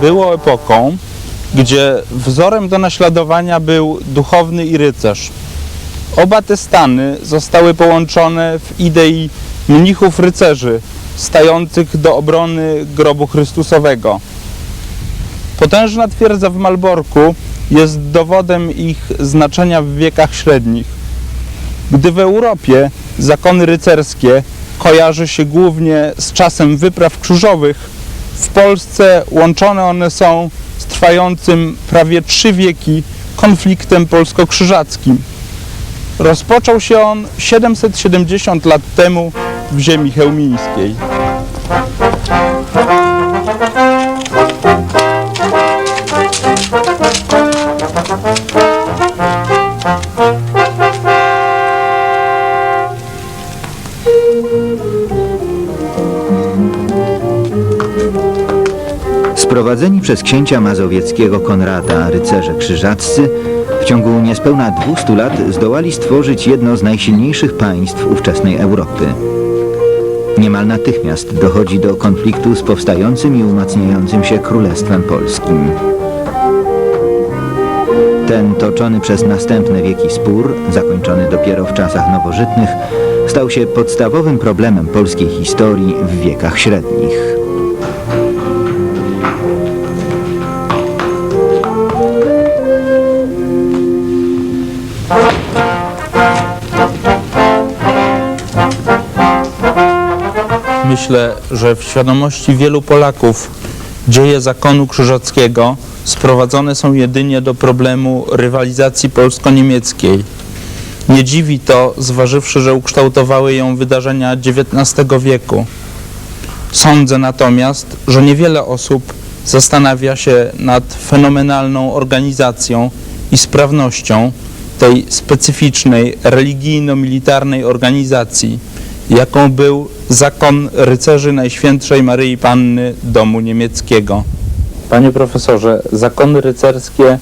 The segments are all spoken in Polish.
było epoką, gdzie wzorem do naśladowania był duchowny i rycerz. Oba te stany zostały połączone w idei mnichów rycerzy, stających do obrony grobu Chrystusowego. Potężna twierdza w Malborku jest dowodem ich znaczenia w wiekach średnich. Gdy w Europie zakony rycerskie kojarzy się głównie z czasem wypraw krzyżowych, w Polsce łączone one są z trwającym prawie trzy wieki konfliktem polsko-krzyżackim. Rozpoczął się on 770 lat temu w ziemi chełmińskiej. Sprowadzeni przez księcia mazowieckiego Konrada rycerze krzyżaccy w ciągu niespełna 200 lat zdołali stworzyć jedno z najsilniejszych państw ówczesnej Europy. Niemal natychmiast dochodzi do konfliktu z powstającym i umacniającym się Królestwem Polskim. Ten toczony przez następne wieki spór, zakończony dopiero w czasach nowożytnych, stał się podstawowym problemem polskiej historii w wiekach średnich. Myślę, że w świadomości wielu Polaków dzieje zakonu krzyżackiego sprowadzone są jedynie do problemu rywalizacji polsko-niemieckiej. Nie dziwi to, zważywszy, że ukształtowały ją wydarzenia XIX wieku. Sądzę natomiast, że niewiele osób zastanawia się nad fenomenalną organizacją i sprawnością tej specyficznej religijno-militarnej organizacji, jaką był zakon rycerzy Najświętszej Maryi Panny domu niemieckiego. Panie profesorze, zakony rycerskie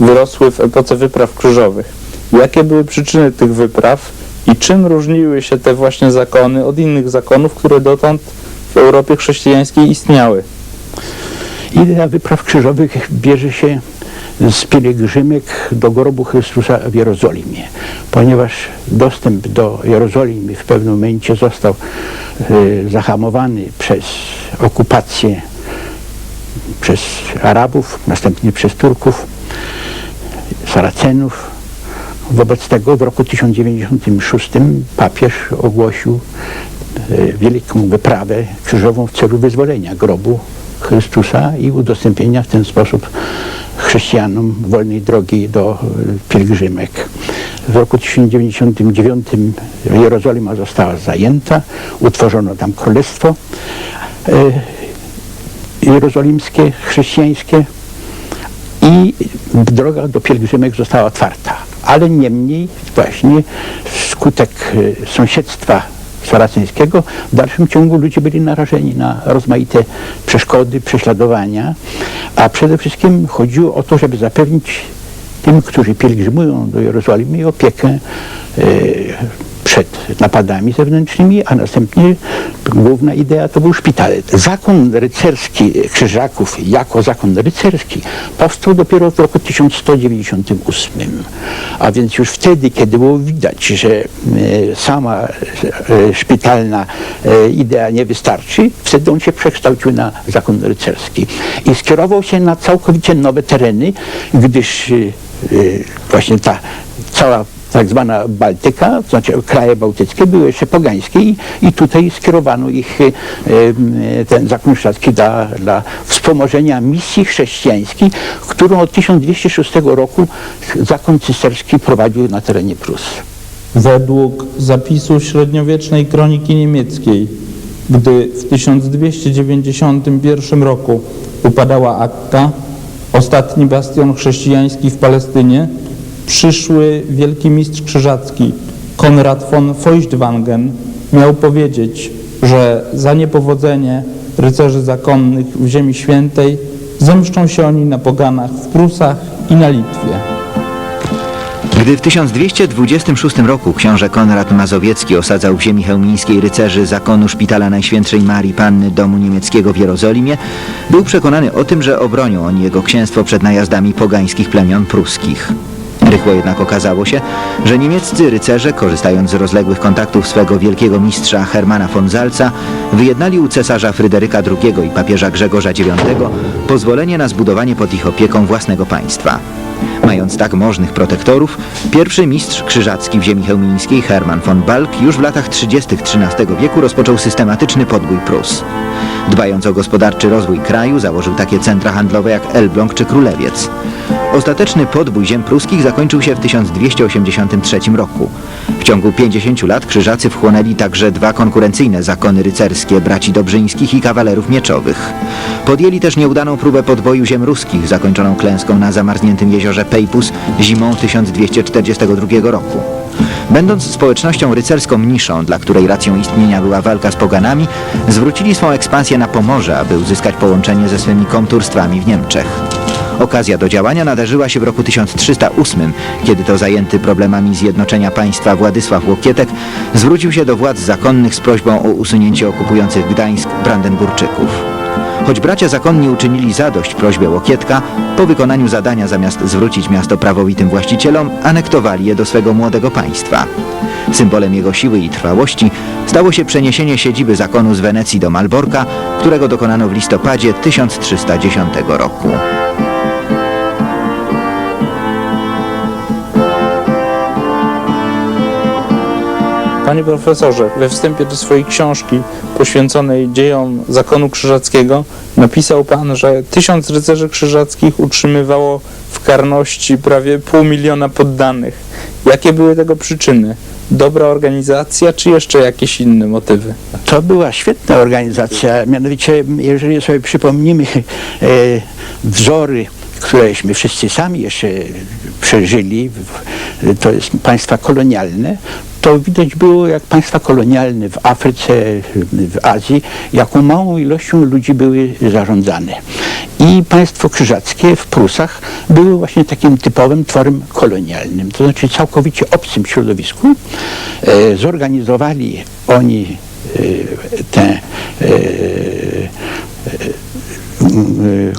wyrosły w epoce wypraw krzyżowych. Jakie były przyczyny tych wypraw i czym różniły się te właśnie zakony od innych zakonów, które dotąd w Europie chrześcijańskiej istniały? Idea wypraw krzyżowych bierze się z pielgrzymek do grobu Chrystusa w Jerozolimie, ponieważ dostęp do Jerozolimy w pewnym momencie został e, zahamowany przez okupację przez Arabów, następnie przez Turków, Saracenów. Wobec tego w roku 1096 papież ogłosił e, wielką wyprawę krzyżową w celu wyzwolenia grobu Chrystusa i udostępnienia w ten sposób chrześcijanom wolnej drogi do e, pielgrzymek. W roku 1099 Jerozolima została zajęta, utworzono tam królestwo e, jerozolimskie, chrześcijańskie i droga do pielgrzymek została otwarta. Ale niemniej właśnie wskutek e, sąsiedztwa saraceńskiego w dalszym ciągu ludzie byli narażeni na rozmaite przeszkody, prześladowania, a przede wszystkim chodziło o to, żeby zapewnić tym, którzy pielgrzymują do Jerozolimy opiekę e, przed napadami zewnętrznymi, a następnie główna idea to był szpital. Zakon rycerski Krzyżaków jako zakon rycerski powstał dopiero w roku 1198. A więc już wtedy, kiedy było widać, że e, sama e, szpitalna e, idea nie wystarczy, wtedy on się przekształcił na zakon rycerski i skierował się na całkowicie nowe tereny, gdyż właśnie ta cała tak zwana Bałtyka, to znaczy kraje bałtyckie były jeszcze pogańskie i, i tutaj skierowano ich, e, e, ten zakon szlacki dla, dla wspomożenia misji chrześcijańskiej, którą od 1206 roku zakon cysterski prowadził na terenie Prus. Według zapisu średniowiecznej kroniki niemieckiej, gdy w 1291 roku upadała Akka, ostatni bastion chrześcijański w Palestynie, przyszły wielki mistrz krzyżacki Konrad von Feuchtwangen miał powiedzieć, że za niepowodzenie rycerzy zakonnych w Ziemi Świętej zemszczą się oni na poganach w Prusach i na Litwie. Gdy w 1226 roku książę Konrad Mazowiecki osadzał w ziemi chełmińskiej rycerzy zakonu Szpitala Najświętszej Marii Panny Domu Niemieckiego w Jerozolimie, był przekonany o tym, że obronią oni jego księstwo przed najazdami pogańskich plemion pruskich. Rychło jednak okazało się, że niemieccy rycerze, korzystając z rozległych kontaktów swego wielkiego mistrza Hermana von Salza, wyjednali u cesarza Fryderyka II i papieża Grzegorza IX pozwolenie na zbudowanie pod ich opieką własnego państwa. Mając tak możnych protektorów, pierwszy mistrz krzyżacki w ziemi chełmińskiej Hermann von Balk już w latach 30. XIII wieku rozpoczął systematyczny podbój Prus. Dbając o gospodarczy rozwój kraju, założył takie centra handlowe jak Elbląg czy Królewiec. Ostateczny podbój ziem pruskich zakończył się w 1283 roku. W ciągu 50 lat krzyżacy wchłonęli także dwa konkurencyjne zakony rycerskie braci Dobrzyńskich i kawalerów mieczowych. Podjęli też nieudaną próbę podboju ziem ruskich, zakończoną klęską na zamarzniętym jeziorze Pejpus zimą 1242 roku. Będąc społecznością rycerską mniszą, dla której racją istnienia była walka z poganami, zwrócili swą ekspansję na Pomorze, aby uzyskać połączenie ze swymi komturstwami w Niemczech. Okazja do działania nadarzyła się w roku 1308, kiedy to zajęty problemami zjednoczenia państwa Władysław Łokietek zwrócił się do władz zakonnych z prośbą o usunięcie okupujących Gdańsk Brandenburczyków. Choć bracia zakonni uczynili zadość prośbie Łokietka, po wykonaniu zadania zamiast zwrócić miasto prawowitym właścicielom, anektowali je do swego młodego państwa. Symbolem jego siły i trwałości stało się przeniesienie siedziby zakonu z Wenecji do Malborka, którego dokonano w listopadzie 1310 roku. Panie profesorze, we wstępie do swojej książki poświęconej dziejom zakonu krzyżackiego napisał pan, że tysiąc rycerzy krzyżackich utrzymywało w karności prawie pół miliona poddanych. Jakie były tego przyczyny? Dobra organizacja, czy jeszcze jakieś inne motywy? To była świetna organizacja, mianowicie jeżeli sobie przypomnimy e, wzory, któreśmy wszyscy sami jeszcze przeżyli, to jest państwa kolonialne, to widać było, jak państwa kolonialne w Afryce, w Azji, jaką małą ilością ludzi były zarządzane. I państwo krzyżackie w Prusach było właśnie takim typowym tworem kolonialnym, to znaczy całkowicie obcym środowisku. E, zorganizowali oni e, tę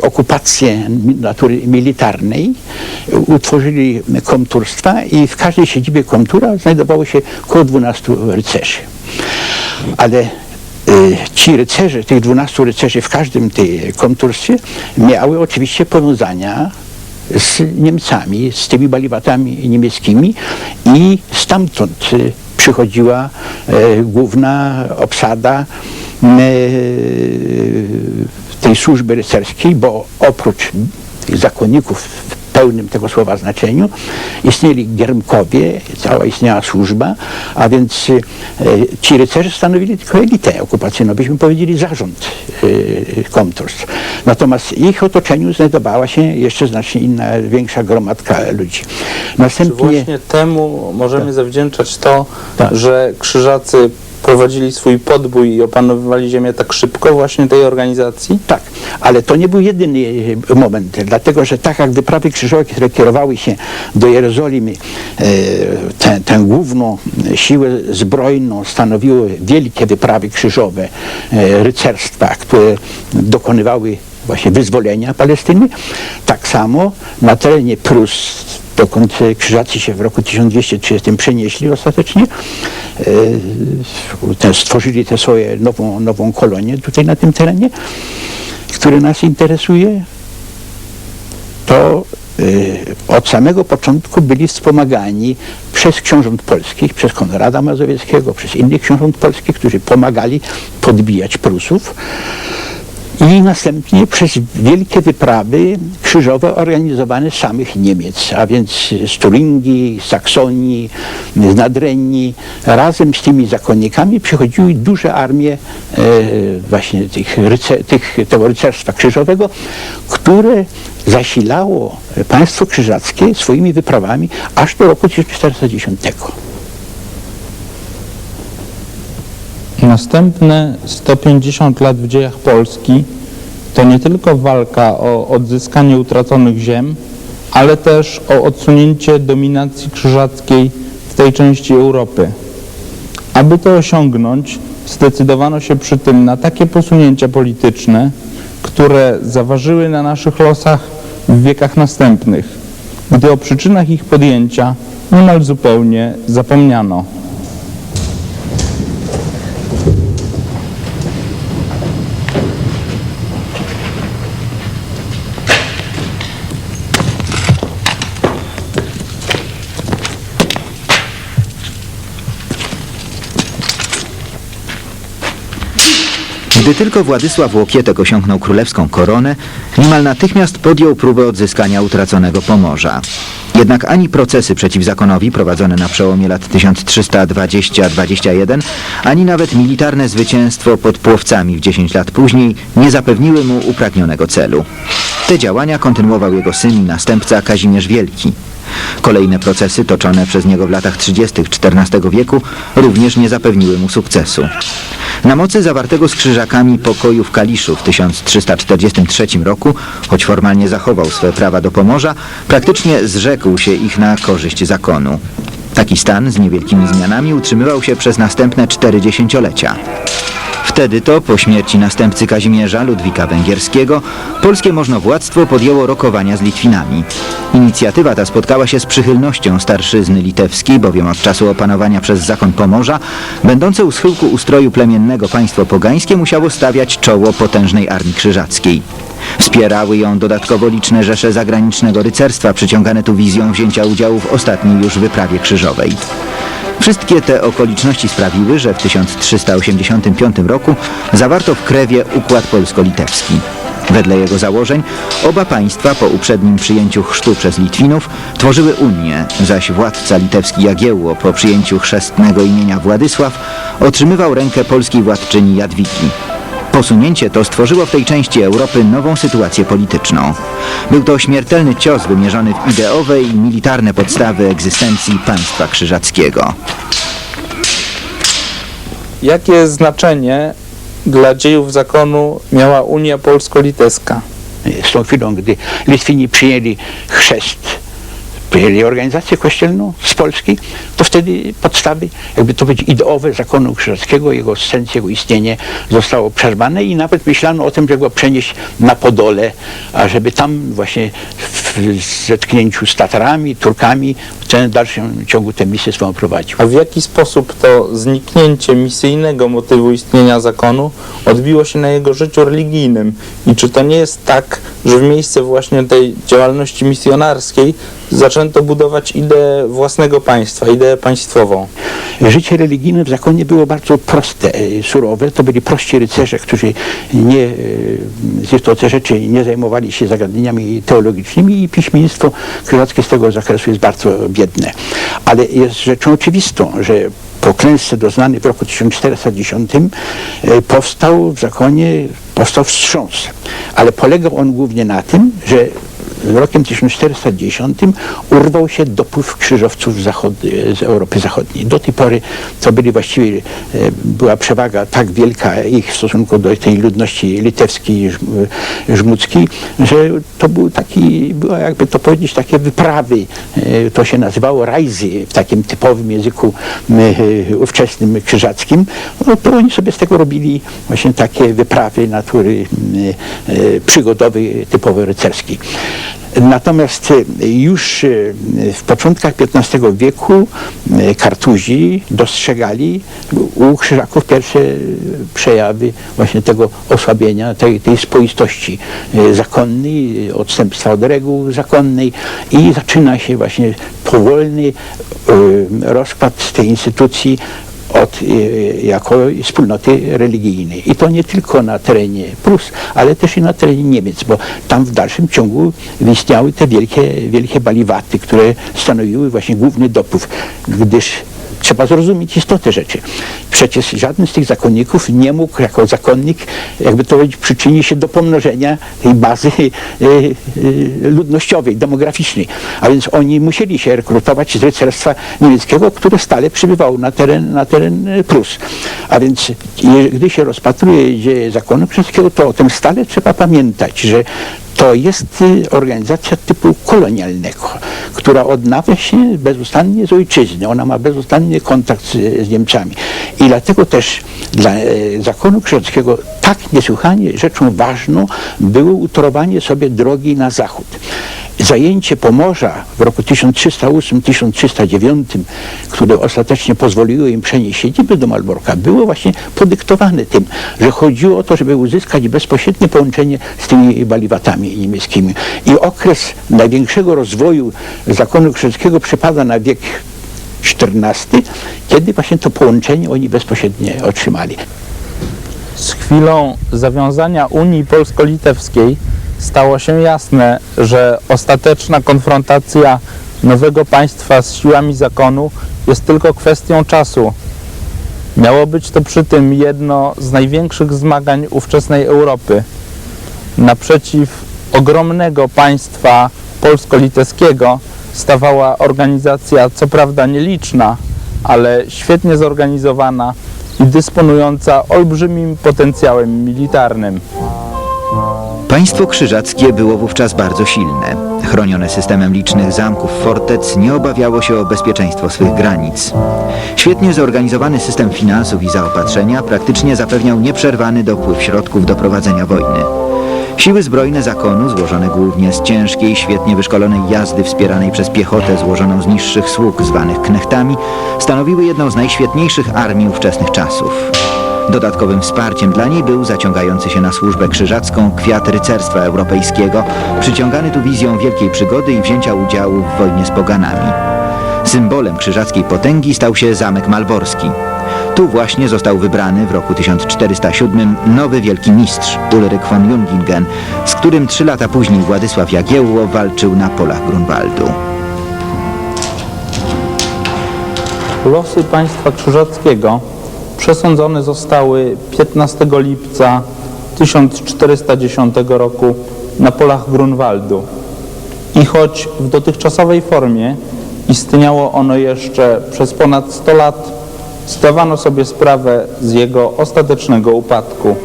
okupację natury militarnej, utworzyli komturstwa i w każdej siedzibie komtura znajdowało się około 12 rycerzy. Ale y, ci rycerze, tych 12 rycerzy w każdym tej komturstwie miały oczywiście powiązania z Niemcami, z tymi baliwatami niemieckimi i stamtąd y, przychodziła główna obsada tej służby rycerskiej, bo oprócz zakonników w pełnym tego słowa znaczeniu istnieli giermkowie, cała istniała służba, a więc e, ci rycerze stanowili tylko elitę okupacyjną, byśmy powiedzieli zarząd e, komturstw. Natomiast w ich otoczeniu znajdowała się jeszcze znacznie inna, większa gromadka ludzi. Czy Następnie właśnie temu możemy zawdzięczać to, Tak. że krzyżacy prowadzili swój podbój i opanowywali ziemię tak szybko właśnie tej organizacji? Tak, ale to nie był jedyny e, moment, dlatego że tak jak wyprawy krzyżowe, które kierowały się do Jerozolimy, e, tę, tę główną siłę zbrojną stanowiły wielkie wyprawy krzyżowe e, rycerstwa, które dokonywały właśnie wyzwolenia Palestyny, tak samo na terenie Prus, dokąd e, krzyżacy się w roku 1230 przenieśli ostatecznie, e, stworzyli tę swoją nową, nową kolonię tutaj na tym terenie, który nas interesuje, to y, od samego początku byli wspomagani przez książąt polskich, przez Konrada Mazowieckiego, przez innych książąt polskich, którzy pomagali podbijać Prusów i następnie przez wielkie wyprawy krzyżowe organizowane samych Niemiec, a więc z Turingii, Saksonii, z Nadrenii. Razem z tymi zakonnikami przychodziły duże armie e, właśnie tych, ryce, tych, tego rycerstwa krzyżowego, które zasilało państwo krzyżackie swoimi wyprawami aż do roku 1410. Następne 150 lat w dziejach Polski to nie tylko walka o odzyskanie utraconych ziem, ale też o odsunięcie dominacji krzyżackiej w tej części Europy. Aby to osiągnąć, zdecydowano się przy tym na takie posunięcia polityczne, które zaważyły na naszych losach w wiekach następnych, gdy o przyczynach ich podjęcia niemal zupełnie zapomniano. Gdy tylko Władysław Łokietek osiągnął królewską koronę, niemal natychmiast podjął próbę odzyskania utraconego Pomorza. Jednak ani procesy przeciw zakonowi prowadzone na przełomie lat 1320-21, ani nawet militarne zwycięstwo pod Płowcami w 10 lat później nie zapewniły mu upragnionego celu. Te działania kontynuował jego syn i następca Kazimierz Wielki. Kolejne procesy toczone przez niego w latach 30. XIV wieku również nie zapewniły mu sukcesu. Na mocy zawartego z krzyżakami pokoju w Kaliszu w 1343 roku, choć formalnie zachował swe prawa do Pomorza, praktycznie zrzekł się ich na korzyść zakonu. Taki stan z niewielkimi zmianami utrzymywał się przez następne cztery dziesięciolecia. Wtedy to, po śmierci następcy Kazimierza Ludwika Węgierskiego, polskie możnowładztwo podjęło rokowania z Litwinami. Inicjatywa ta spotkała się z przychylnością starszyzny litewskiej, bowiem od czasu opanowania przez zakon Pomorza, będące u schyłku ustroju plemiennego państwo pogańskie musiało stawiać czoło potężnej armii krzyżackiej. Wspierały ją dodatkowo liczne rzesze zagranicznego rycerstwa, przyciągane tu wizją wzięcia udziału w ostatniej już wyprawie krzyżowej. Wszystkie te okoliczności sprawiły, że w 1385 roku zawarto w Krewie układ polsko-litewski. Wedle jego założeń oba państwa po uprzednim przyjęciu chrztu przez Litwinów tworzyły Unię, zaś władca litewski Jagiełło po przyjęciu chrzestnego imienia Władysław otrzymywał rękę polskiej władczyni Jadwigi. Posunięcie to stworzyło w tej części Europy nową sytuację polityczną. Był to śmiertelny cios wymierzony w ideowe i militarne podstawy egzystencji państwa krzyżackiego. Jakie znaczenie dla dziejów zakonu miała Unia Polsko-Litewska? z tą chwilą, gdy Litwini przyjęli chrzest, przyjęli organizację kościelną z Polski, to wtedy podstawy, jakby to powiedzieć, ideowe zakonu krzyżackiego, jego sens, jego istnienie zostało przerwane i nawet myślano o tym, żeby go przenieść na Podole, a żeby tam właśnie w zetknięciu z Tatarami, Turkami w dalszym ciągu tę misję swoją prowadził. A w jaki sposób to zniknięcie misyjnego motywu istnienia zakonu odbiło się na jego życiu religijnym? I czy to nie jest tak, że w miejsce właśnie tej działalności misjonarskiej zaczęto budować ideę własnego państwa, ideę państwową? Życie religijne w zakonie było bardzo proste, e, surowe. To byli prości rycerze, którzy nie, e, z istoty rzeczy nie zajmowali się zagadnieniami teologicznymi i piśmiennictwo krzyżackie z tego zakresu jest bardzo biedne. Ale jest rzeczą oczywistą, że po klęsce doznanej w roku 1410 e, powstał w zakonie, powstał wstrząs. Ale polegał on głównie na tym, że rokiem 1410 urwał się dopływ krzyżowców z Europy Zachodniej. Do tej pory to byli właściwie, e, była przewaga tak wielka ich w stosunku do tej ludności litewskiej żm- żmudzkiej, że to był taki, była jakby to powiedzieć, takie wyprawy. E, To się nazywało rajzy w takim typowym języku e, ówczesnym krzyżackim. No, to oni sobie z tego robili właśnie takie wyprawy natury e, e, przygodowej, typowo rycerskiej. Natomiast e, już e, w początkach XV wieku e, Kartuzi dostrzegali u krzyżaków pierwsze przejawy właśnie tego osłabienia, tej, tej spoistości zakonnej, odstępstwa od reguł zakonnej i zaczyna się właśnie powolny rozkład tej instytucji od, e, jako wspólnoty religijnej. I to nie tylko na terenie Prus, ale też i na terenie Niemiec, bo tam w dalszym ciągu istniały te wielkie, wielkie baliwaty, które stanowiły właśnie główny dopływ, gdyż trzeba zrozumieć istotę rzeczy. Przecież żaden z tych zakonników nie mógł jako zakonnik, jakby to powiedzieć, przyczynić się do pomnożenia tej bazy e, e, ludnościowej, demograficznej. A więc oni musieli się rekrutować z rycerstwa niemieckiego, które stale przybywało na teren, na teren e, Prus. A więc gdy się rozpatruje dzieje zakonu krzyżackiego, to o tym stale trzeba pamiętać, że to jest y, organizacja typu kolonialnego, która odnawia się bezustannie z ojczyzny. Ona ma bezustannie kontakt z, z Niemcami. I dlatego też dla e, zakonu krzyżackiego tak niesłychanie rzeczą ważną było utorowanie sobie drogi na zachód. Zajęcie Pomorza w roku 1308-1309, które ostatecznie pozwoliło im przenieść siedzibę do Malborka, było właśnie podyktowane tym, że chodziło o to, żeby uzyskać bezpośrednie połączenie z tymi baliwatami niemieckimi. I okres największego rozwoju zakonu krzyżackiego przypada na wiek XIV, kiedy właśnie to połączenie oni bezpośrednio otrzymali. Z chwilą zawiązania Unii Polsko-Litewskiej stało się jasne, że ostateczna konfrontacja nowego państwa z siłami zakonu jest tylko kwestią czasu. Miało być to przy tym jedno z największych zmagań ówczesnej Europy. Naprzeciw ogromnego państwa polsko-litewskiego stawała organizacja, co prawda nieliczna, ale świetnie zorganizowana i dysponująca olbrzymim potencjałem militarnym. Państwo krzyżackie było wówczas bardzo silne. Chronione systemem licznych zamków, fortec, nie obawiało się o bezpieczeństwo swych granic. Świetnie zorganizowany system finansów i zaopatrzenia praktycznie zapewniał nieprzerwany dopływ środków do prowadzenia wojny. Siły zbrojne zakonu, złożone głównie z ciężkiej, świetnie wyszkolonej jazdy wspieranej przez piechotę złożoną z niższych sług zwanych knechtami, stanowiły jedną z najświetniejszych armii ówczesnych czasów. Dodatkowym wsparciem dla niej był zaciągający się na służbę krzyżacką kwiat rycerstwa europejskiego, przyciągany tu wizją wielkiej przygody i wzięcia udziału w wojnie z poganami. Symbolem krzyżackiej potęgi stał się Zamek Malborski. Tu właśnie został wybrany w roku 1407 nowy wielki mistrz Ulryk von Jungingen, z którym trzy lata później Władysław Jagiełło walczył na polach Grunwaldu. Losy państwa krzyżackiego przesądzone zostały 15 lipca 1410 roku na polach Grunwaldu. I choć w dotychczasowej formie istniało ono jeszcze przez ponad 100 lat, zdawano sobie sprawę z jego ostatecznego upadku.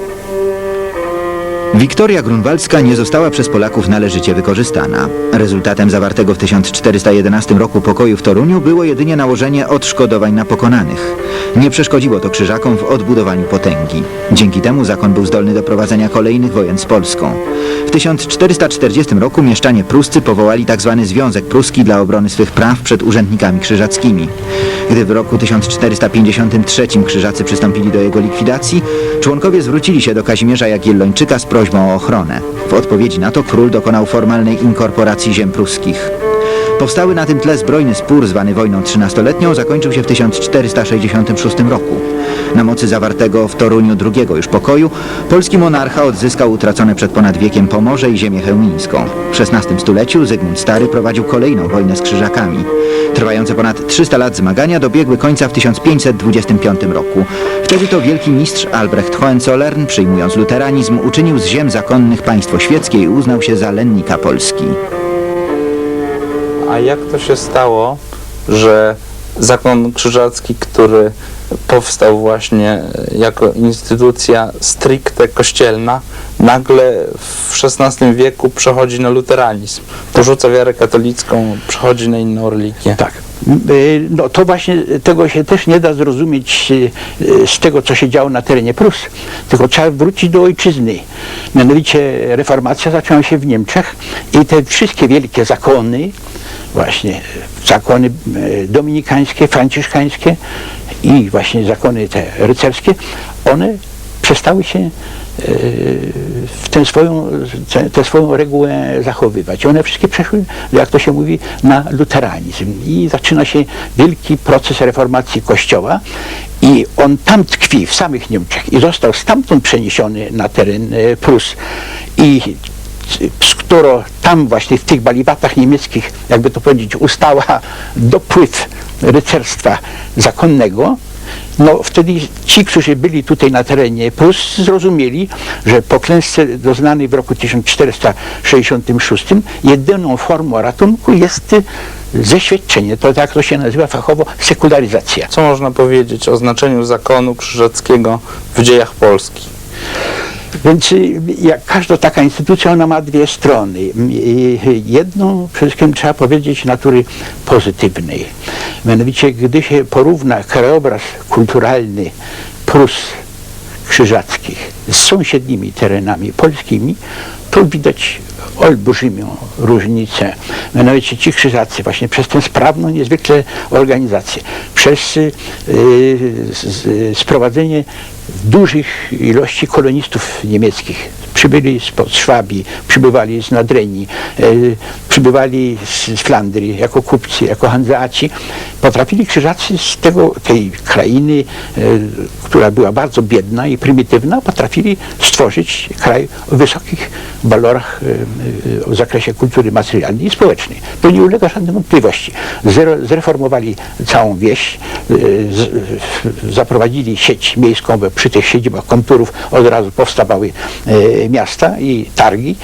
Wiktoria Grunwaldzka nie została przez Polaków należycie wykorzystana. Rezultatem zawartego w 1411 roku pokoju w Toruniu było jedynie nałożenie odszkodowań na pokonanych. Nie przeszkodziło to krzyżakom w odbudowaniu potęgi. Dzięki temu zakon był zdolny do prowadzenia kolejnych wojen z Polską. W 1440 roku mieszczanie pruscy powołali tzw. Związek Pruski dla obrony swych praw przed urzędnikami krzyżackimi. Gdy w roku 1453 krzyżacy przystąpili do jego likwidacji, członkowie zwrócili się do Kazimierza Jagiellończyka z prośbą o ochronę. W odpowiedzi na to król dokonał formalnej inkorporacji ziem pruskich. Powstały na tym tle zbrojny spór zwany wojną trzynastoletnią zakończył się w 1466 roku. Na mocy zawartego w Toruniu drugiego już pokoju polski monarcha odzyskał utracone przed ponad wiekiem Pomorze i ziemię chełmińską. W XVI stuleciu Zygmunt Stary prowadził kolejną wojnę z krzyżakami. Trwające ponad 300 lat zmagania dobiegły końca w 1525 roku. Wtedy to wielki mistrz Albrecht Hohenzollern, przyjmując luteranizm, uczynił z ziem zakonnych państwo świeckie i uznał się za lennika Polski. A jak to się stało, że zakon krzyżacki, który powstał właśnie jako instytucja stricte kościelna, nagle w XVI wieku przechodzi na luteranizm, porzuca wiarę katolicką, przechodzi na inną religię. Tak. Y, No to właśnie tego się też nie da zrozumieć y, z tego, co się działo na terenie Prus. Tylko trzeba wrócić do ojczyzny. Mianowicie reformacja zaczęła się w Niemczech i te wszystkie wielkie zakony, właśnie zakony y, dominikańskie, franciszkańskie i właśnie zakony te rycerskie, one przestały się e, w tę swoją, tę- swoją regułę zachowywać. One wszystkie przeszły, jak to się mówi, na luteranizm i zaczyna się wielki proces reformacji Kościoła i on tam tkwi, w samych Niemczech i został stamtąd przeniesiony na teren e, Prus i którą tam właśnie w tych baliwatach niemieckich, jakby to powiedzieć, ustała dopływ rycerstwa zakonnego, no wtedy ci, którzy byli tutaj na terenie Prus, zrozumieli, że po klęsce doznanej w roku 1466 jedyną formą ratunku jest y, zeświadczenie, to tak to się nazywa fachowo sekularyzacja. Co można powiedzieć o znaczeniu zakonu krzyżackiego w dziejach Polski? Więc y, jak każda taka instytucja, ona ma dwie strony. Jedną przede wszystkim trzeba powiedzieć natury pozytywnej. Mianowicie, gdy się porówna krajobraz kulturalny Prus krzyżackich z sąsiednimi terenami polskimi, to widać olbrzymią różnicę. Mianowicie ci krzyżacy właśnie przez tę sprawną niezwykle organizację, przez y, z- z- sprowadzenie dużych ilości kolonistów niemieckich. Przybyli spod Szwabii, przybywali z Nadrenii, y, przybywali z, Flandrii jako kupcy, jako handlaci. Potrafili krzyżacy z tego, tej krainy, y, która była bardzo biedna i prymitywna, potrafili stworzyć kraj o wysokich walorach w zakresie kultury materialnej i społecznej. To nie ulega żadnej wątpliwości. Zreformowali całą wieś, zaprowadzili sieć miejską, przy tych siedzibach konturów od razu powstawały miasta i targi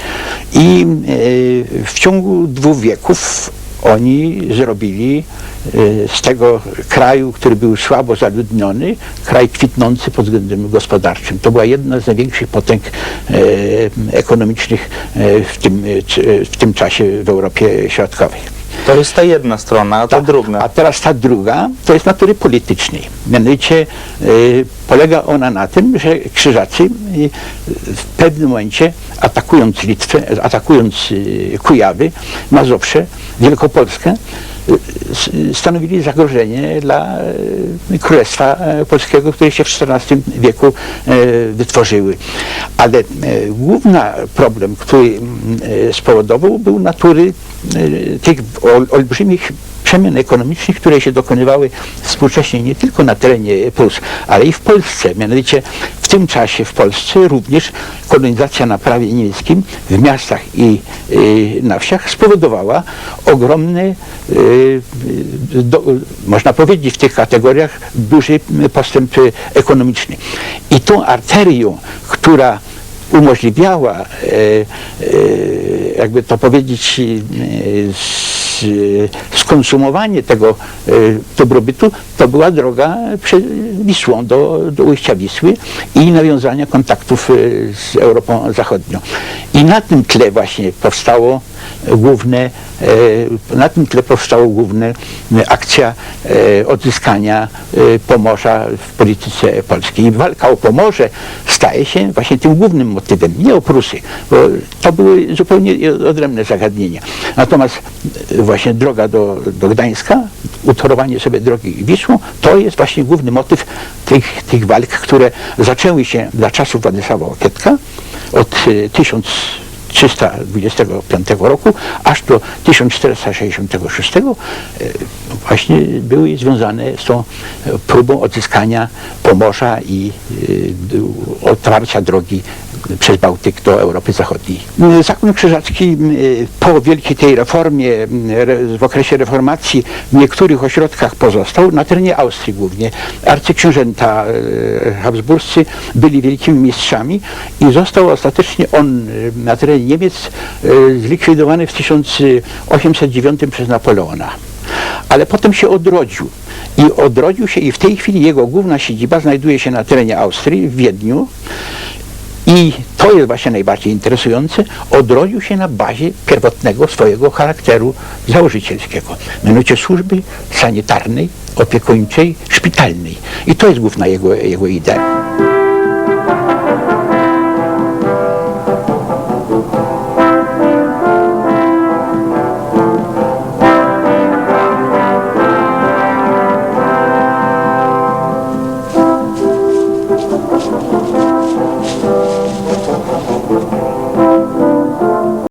i y, w ciągu dwóch wieków oni zrobili y, z tego kraju, który był słabo zaludniony, kraj kwitnący pod względem gospodarczym. To była jedna z największych potęg e, ekonomicznych e, w, tym, e, w tym czasie w Europie Środkowej. To jest ta jedna strona, a ta Tak. druga. A teraz ta druga to jest natury politycznej. Mianowicie y, polega ona na tym, że krzyżacy y, w pewnym momencie atakując Litwę, atakując y, Kujawy, Mazowsze, Wielkopolskę, y, stanowili zagrożenie dla y, Królestwa y, Polskiego, które się w XIV wieku wytworzyły. Ale główny problem, który spowodował, był natury tych ol, olbrzymich przemian ekonomicznych, które się dokonywały współcześnie nie tylko na terenie Prus, ale i w Polsce. Mianowicie w tym czasie w Polsce również kolonizacja na prawie niemieckim w miastach i y, na wsiach spowodowała ogromny, do, można powiedzieć w tych kategoriach, duży postęp ekonomiczny. I tą arterią, która umożliwiała, e, e, jakby to powiedzieć, e, s- skonsumowanie tego e, dobrobytu, to była droga przez Wisłą do, do ujścia Wisły i nawiązania kontaktów z Europą Zachodnią. I na tym tle właśnie powstało główne, e, na tym tle powstało główne e, akcja e, odzyskania Pomorza w polityce polskiej. I walka o Pomorze staje się właśnie tym głównym motywem, nie o Prusy, bo to były zupełnie odrębne zagadnienia. Natomiast właśnie droga do, do Gdańska, utorowanie sobie drogi Wisłą, to jest właśnie główny motyw tych, tych walk, które zaczęły się dla czasów Władysława Okietka od e, 1000 325 roku aż do 1466 e, właśnie były związane z tą e, próbą odzyskania Pomorza i e, otwarcia drogi przez Bałtyk do Europy Zachodniej. E, Zakon Krzyżacki e, po wielkiej tej reformie, m, re- w okresie reformacji w niektórych ośrodkach pozostał, na terenie Austrii głównie. Arcyksiążęta e, habsburscy byli wielkimi mistrzami i został ostatecznie on e, na terenie Niemiec zlikwidowany w 1809 przez Napoleona. Ale potem się odrodził. I odrodził się i w tej chwili jego główna siedziba znajduje się na terenie Austrii, w Wiedniu. I to jest właśnie najbardziej interesujące, odrodził się na bazie pierwotnego swojego charakteru założycielskiego, mianowicie służby sanitarnej, opiekuńczej, szpitalnej. I to jest główna jego, jego idea.